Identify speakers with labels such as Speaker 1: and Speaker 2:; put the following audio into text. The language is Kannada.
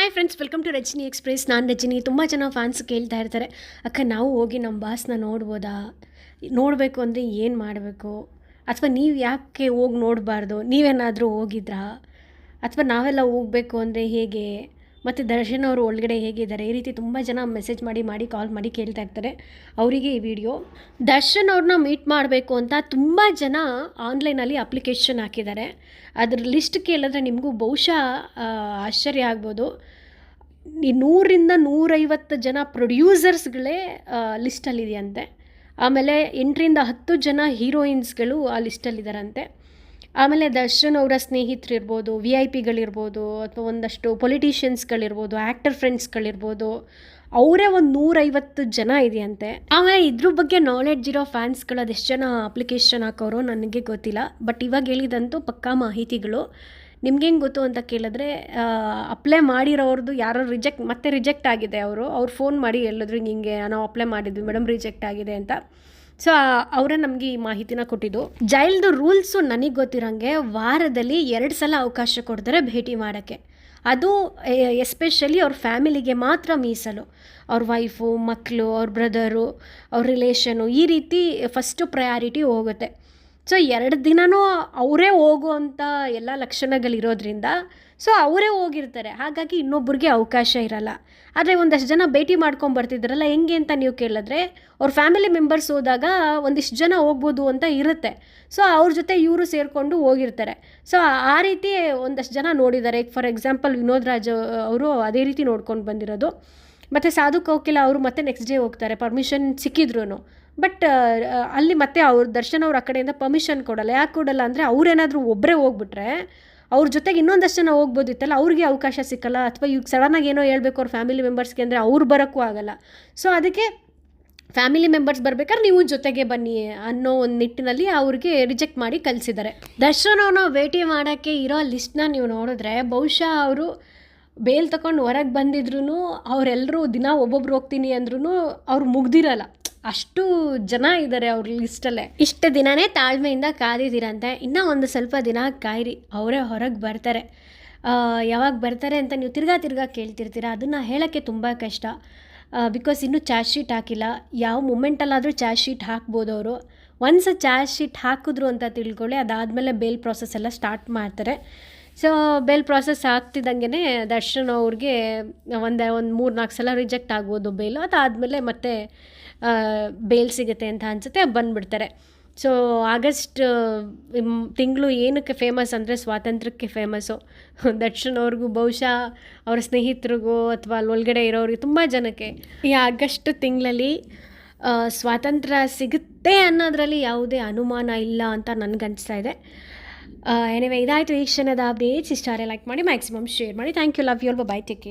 Speaker 1: Hi friends welcome to Rajani express ನಾನು ರಜನಿ. ತುಂಬ ಜನ ಫ್ಯಾನ್ಸ್ ಕೇಳ್ತಾ ಇರ್ತಾರೆ. ಅಕ್ಕ, ನಾವು ಹೋಗಿ ನಮ್ಮ ಬಾಸ್ನ ನೋಡ್ಬೋದಾ? ನೋಡಬೇಕು ಅಂದರೆ ಏನು ಮಾಡಬೇಕು? ಅಥವಾ ನೀವು ಯಾಕೆ ಹೋಗಿ ನೋಡಬಾರ್ದು? ನೀವೇನಾದರೂ ಹೋಗಿದ್ರಾ? ಅಥವಾ ನಾವೆಲ್ಲ ಹೋಗಬೇಕು ಅಂದರೆ ಹೇಗೆ? ಮತ್ತು ದರ್ಶನ್ ಅವರು ಒಳಗಡೆ ಹೇಗಿದ್ದಾರೆ, ಈ ರೀತಿ ತುಂಬ ಜನ ಮೆಸೇಜ್ ಮಾಡಿ ಮಾಡಿ ಕಾಲ್ ಮಾಡಿ ಕೇಳ್ತಾ ಇರ್ತಾರೆ. ಅವರಿಗೆ ಈ ವಿಡಿಯೋ ದರ್ಶನ್ ಅವ್ರನ್ನ ಮೀಟ್ ಮಾಡಬೇಕು ಅಂತ ತುಂಬ ಜನ ಆನ್ಲೈನಲ್ಲಿ ಅಪ್ಲಿಕೇಶನ್ ಹಾಕಿದ್ದಾರೆ. ಅದ್ರ ಲಿಸ್ಟ್ ಕೇಳಿದ್ರೆ ನಿಮಗೂ ಬಹುಶಃ ಆಶ್ಚರ್ಯ ಆಗ್ಬೋದು. ನೂರಿಂದ ನೂರೈವತ್ತು ಜನ ಪ್ರೊಡ್ಯೂಸರ್ಸ್ಗಳೇ ಲಿಸ್ಟಲ್ಲಿದೆಯಂತೆ ಆಮೇಲೆ ಎಂಟರಿಂದ ಹತ್ತು ಜನ ಹೀರೋಯಿನ್ಸ್ಗಳು ಆ ಲಿಸ್ಟಲ್ಲಿದ್ದಾರಂತೆ ಆಮೇಲೆ ದರ್ಶನ್ ಅವರ ಸ್ನೇಹಿತರಿರ್ಬೋದು ವಿ ಐ ಪಿಗಳಿರ್ಬೋದು ಅಥವಾ ಒಂದಷ್ಟು ಪೊಲಿಟಿಷಿಯನ್ಸ್ಗಳಿರ್ಬೋದು ಆ್ಯಕ್ಟರ್ ಫ್ರೆಂಡ್ಸ್ಗಳಿರ್ಬೋದು ಅವರೇ ಒಂದು ನೂರೈವತ್ತು ಜನ ಇದೆಯಂತೆ. ಆಮೇಲೆ ಇದ್ರ ಬಗ್ಗೆ ನಾಲೆಡ್ಜ್ ಇರೋ ಫ್ಯಾನ್ಸ್ಗಳು ಅದೆಷ್ಟು ಜನ ಅಪ್ಲಿಕೇಶನ್ ಹಾಕೋರೋ ನನಗೆ ಗೊತ್ತಿಲ್ಲ. ಬಟ್ ಇವಾಗ ಹೇಳಿದಂತೂ ಪಕ್ಕಾ ಮಾಹಿತಿಗಳು. ನಿಮ್ಗೆ ಹೆಂಗೆ ಗೊತ್ತು ಅಂತ ಕೇಳಿದ್ರೆ ಅಪ್ಲೈ ಮಾಡಿರೋರ್ದು ಯಾರೋ ರಿಜೆಕ್ಟ್ ಮತ್ತೆ ರಿಜೆಕ್ಟ್ ಆಗಿದೆ ಅವರು. ಅವ್ರು ಫೋನ್ ಮಾಡಿ ಹೇಳಿದ್ರು ಹಿಂಗೆ, ನಾವು ಅಪ್ಲೈ ಮಾಡಿದ್ವಿ ಮೇಡಮ್ ರಿಜೆಕ್ಟ್ ಆಗಿದೆ ಅಂತ. ಸೊ ಅವರೇ ನಮಗೆ ಈ ಮಾಹಿತಿನ ಕೊಟ್ಟಿದ್ದು. ಜೈಲ್ದು ರೂಲ್ಸು ನನಗೆ ಗೊತ್ತಿರೋಂಗೆ ವಾರದಲ್ಲಿ ಎರಡು ಸಲ ಅವಕಾಶ ಕೊಡ್ತಾರೆ ಭೇಟಿ ಮಾಡೋಕ್ಕೆ. ಅದು ಎಸ್ಪೆಷಲಿ ಅವ್ರ ಫ್ಯಾಮಿಲಿಗೆ ಮಾತ್ರ ಮೀಸಲು. ಅವ್ರ ವೈಫು ಮಕ್ಕಳು ಅವ್ರ ಬ್ರದರು ಅವ್ರ ರಿಲೇಷನು ಈ ರೀತಿ ಫಸ್ಟು ಪ್ರಯಾರಿಟಿ ಹೋಗುತ್ತೆ. ಸೊ ಎರಡು ದಿನವೂ ಅವರೇ ಹೋಗುವಂಥ ಎಲ್ಲ ಲಕ್ಷಣಗಳಿರೋದ್ರಿಂದ ಸೊ ಅವರೇ ಹೋಗಿರ್ತಾರೆ. ಹಾಗಾಗಿ ಇನ್ನೊಬ್ಬರಿಗೆ ಅವಕಾಶ ಇರಲ್ಲ. ಆದರೆ ಒಂದಷ್ಟು ಜನ ಭೇಟಿ ಮಾಡ್ಕೊಂಡು ಬರ್ತಿದ್ರಲ್ಲ, ಹೆಂಗೆ ಅಂತ ನೀವು ಕೇಳಿದ್ರೆ, ಅವ್ರ ಫ್ಯಾಮಿಲಿ ಮೆಂಬರ್ಸ್ ಹೋದಾಗ ಒಂದಿಷ್ಟು ಜನ ಹೋಗ್ಬೋದು ಅಂತ ಇರುತ್ತೆ. ಸೊ ಅವ್ರ ಜೊತೆ ಇವರು ಸೇರಿಕೊಂಡು ಹೋಗಿರ್ತಾರೆ. ಸೊ ಆ ರೀತಿ ಒಂದಷ್ಟು ಜನ ನೋಡಿದ್ದಾರೆ. ಫಾರ್ ಎಕ್ಸಾಂಪಲ್ ವಿನೋದ್ ರಾಜ್ ಅವರು ಅದೇ ರೀತಿ ನೋಡ್ಕೊಂಡು ಬಂದಿರೋದು. ಮತ್ತು ಸಾಧು ಕೋಕಿಲ ಅವರು ಮತ್ತೆ ನೆಕ್ಸ್ಟ್ ಡೇ ಹೋಗ್ತಾರೆ ಪರ್ಮಿಷನ್ ಸಿಕ್ಕಿದ್ರು ಬಟ್ ಅಲ್ಲಿ ಮತ್ತೆ ಅವ್ರ ದರ್ಶನ್ ಅವ್ರ ಆ ಕಡೆಯಿಂದ ಪರ್ಮಿಷನ್ ಕೊಡಲ್ಲ. ಯಾಕೆ ಕೊಡಲ್ಲ ಅಂದರೆ ಅವ್ರೇನಾದರೂ ಒಬ್ಬರೇ ಹೋಗ್ಬಿಟ್ರೆ, ಅವ್ರ ಜೊತೆಗೆ ಇನ್ನೊಂದಷ್ಟು ಜನ ಹೋಗ್ಬೋದಿತ್ತಲ್ಲ, ಅವ್ರಿಗೆ ಅವಕಾಶ ಸಿಕ್ಕಲ್ಲ. ಅಥವಾ ಈಗ ಸಡನ್ನಾಗಿ ಏನೋ ಹೇಳ್ಬೇಕು ಅವ್ರ ಫ್ಯಾಮಿಲಿ ಮೆಂಬರ್ಸ್ಗೆ ಅಂದರೆ ಅವ್ರು ಬರೋಕ್ಕೂ ಆಗಲ್ಲ. ಸೊ ಅದಕ್ಕೆ ಫ್ಯಾಮಿಲಿ ಮೆಂಬರ್ಸ್ ಬರ್ಬೇಕಾದ್ರೆ ನೀವು ಜೊತೆಗೆ ಬನ್ನಿ ಅನ್ನೋ ಒಂದು ನಿಟ್ಟಿನಲ್ಲಿ ಅವ್ರಿಗೆ ರಿಜೆಕ್ಟ್ ಮಾಡಿ ಕಲಿಸಿದ್ದಾರೆ ದರ್ಶನವನ್ನು ಭೇಟಿ ಮಾಡೋಕ್ಕೆ ಇರೋ ಲಿಸ್ಟ್ನ ನೀವು ನೋಡಿದ್ರೆ ಬಹುಶಃ ಅವರು ಬೇಲ್ ತಗೊಂಡು ಹೊರಗೆ ಬಂದಿದ್ರು ಅವರೆಲ್ಲರೂ ದಿನ ಒಬ್ಬೊಬ್ರು ಹೋಗ್ತೀನಿ ಅಂದ್ರೂ ಅವ್ರು ಮುಗ್ದಿರಲ್ಲ. ಅಷ್ಟು ಜನ ಇದ್ದಾರೆ ಅವ್ರ ಲಿಸ್ಟಲ್ಲೇ ಇಷ್ಟು ದಿನನೇ ತಾಳ್ಮೆಯಿಂದ ಕಾದಿದ್ದೀರಂತೆ. ಇನ್ನೂ ಒಂದು ಸ್ವಲ್ಪ ದಿನ ಕಾಯಿರಿ. ಅವರೇ ಹೊರಗೆ ಬರ್ತಾರೆ. ಯಾವಾಗ ಬರ್ತಾರೆ ಅಂತ ನೀವು ತಿರ್ಗಾ ತಿರ್ಗಾ ಕೇಳ್ತಿರ್ತೀರ? ಅದನ್ನು ಹೇಳೋಕ್ಕೆ ತುಂಬ ಕಷ್ಟ. ಬಿಕಾಸ್ ಇನ್ನೂ ಚಾರ್ಜ್ ಶೀಟ್ ಹಾಕಿಲ್ಲ. ಯಾವ ಮೂಮೆಂಟಲ್ಲಾದರೂ ಚಾರ್ಜ್ ಶೀಟ್ ಹಾಕ್ಬೋದು ಅವರು. ಒನ್ಸ್ ಚಾರ್ಜ್ ಶೀಟ್ ಹಾಕಿದ್ರು ಅಂತ ತಿಳ್ಕೊಳ್ಳಿ, ಅದಾದಮೇಲೆ ಬೇಲ್ ಪ್ರಾಸೆಸ್ ಎಲ್ಲ ಸ್ಟಾರ್ಟ್ ಮಾಡ್ತಾರೆ. ಸೊ ಬೇಲ್ ಪ್ರಾಸೆಸ್ ಆಗ್ತಿದ್ದಂಗೆ ದರ್ಶನ್ ಅವ್ರಿಗೆ ಒಂದು ಒಂದು ಮೂರು ನಾಲ್ಕು ಸಲ ರಿಜೆಕ್ಟ್ ಆಗ್ಬೋದು ಬೇಲು ಅದಾದಮೇಲೆ ಮತ್ತೆ ಬೇಲ್ ಸಿಗುತ್ತೆ ಅಂತ ಅನಿಸುತ್ತೆ, ಬಂದುಬಿಡ್ತಾರೆ. ಸೊ ಆಗಸ್ಟ್ ತಿಂಗಳು ಏನಕ್ಕೆ ಫೇಮಸ್ ಅಂದರೆ ಸ್ವಾತಂತ್ರ್ಯಕ್ಕೆ ಫೇಮಸ್ಸು ದರ್ಶನ್ ಅವ್ರಿಗೂ ಬಹುಶಃ ಅವ್ರ ಸ್ನೇಹಿತರಿಗೂ ಅಥವಾ ಅಲ್ಲಿ ಒಳಗಡೆ ಇರೋರಿಗೆ ತುಂಬ ಜನಕ್ಕೆ ಈ ಆಗಸ್ಟ್ ತಿಂಗಳಲ್ಲಿ ಸ್ವಾತಂತ್ರ್ಯ ಸಿಗುತ್ತೆ ಅನ್ನೋದರಲ್ಲಿ ಯಾವುದೇ ಅನುಮಾನ ಇಲ್ಲ ಅಂತ ನನಗನ್ನಿಸ್ತಾ ಇದೆ. ಎನಿವೆ ಇದಾಯಿತು ಈ ಕ್ಷಣದ ಅಪ್ಡೇಟ್ಸ್ ಇಷ್ಟ ಲೈಕ್ ಮಾಡಿ ಮ್ಯಾಕ್ಸಿಮಮ್ ಶೇರ್ ಮಾಡಿ thank you love you bye take